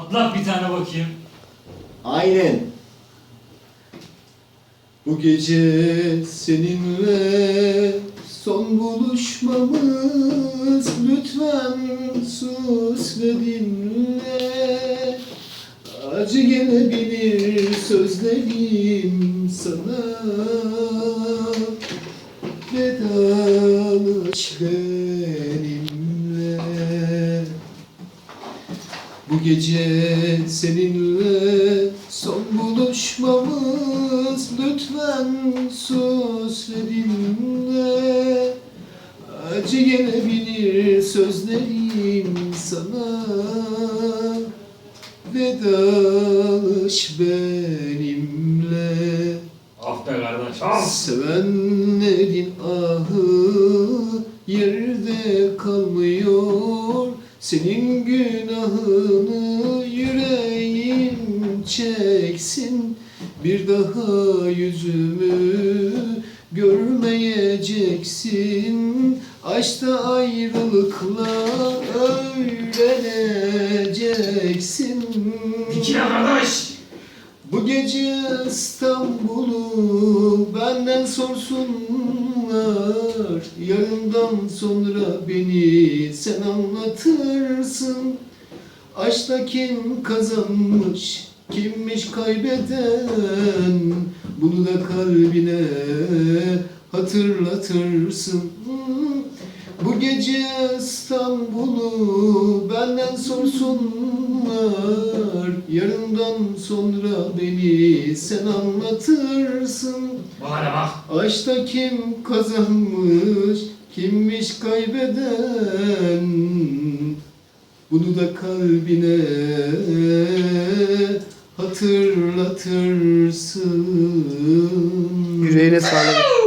Atlat bir tane bakayım. Aynen. Bu gece seninle son buluşmamız Lütfen sus ve dinle Acı gelebilir sözlerim sana Vedalaş bu gece seninle son buluşmamız. Lütfen sus ve dinle Acı gelebilir sözlerim sana. Vedalaş benimle. Be kardeş af. Sevenlerin ahı yerde kalmıyor Senin günahını yüreğim çeksin Bir daha yüzümü görmeyeceksin. Aşkta ayrılıkla öğreneceksin. Dikine kardeş. bu gece İstanbul'u benden sorsunlar Yarından sonra beni sen anlatırsın. Aşkta kim kazanmış, kimmiş kaybeden Bunu da kalbine hatırlatırsın bu gece İstanbul'u benden sorsunlar Yarından sonra beni sen anlatırsın Bana bak. Aşkta kim kazanmış, kimmiş kaybeden Bunu da kalbine hatırlatırsın Yüreğine sağlık.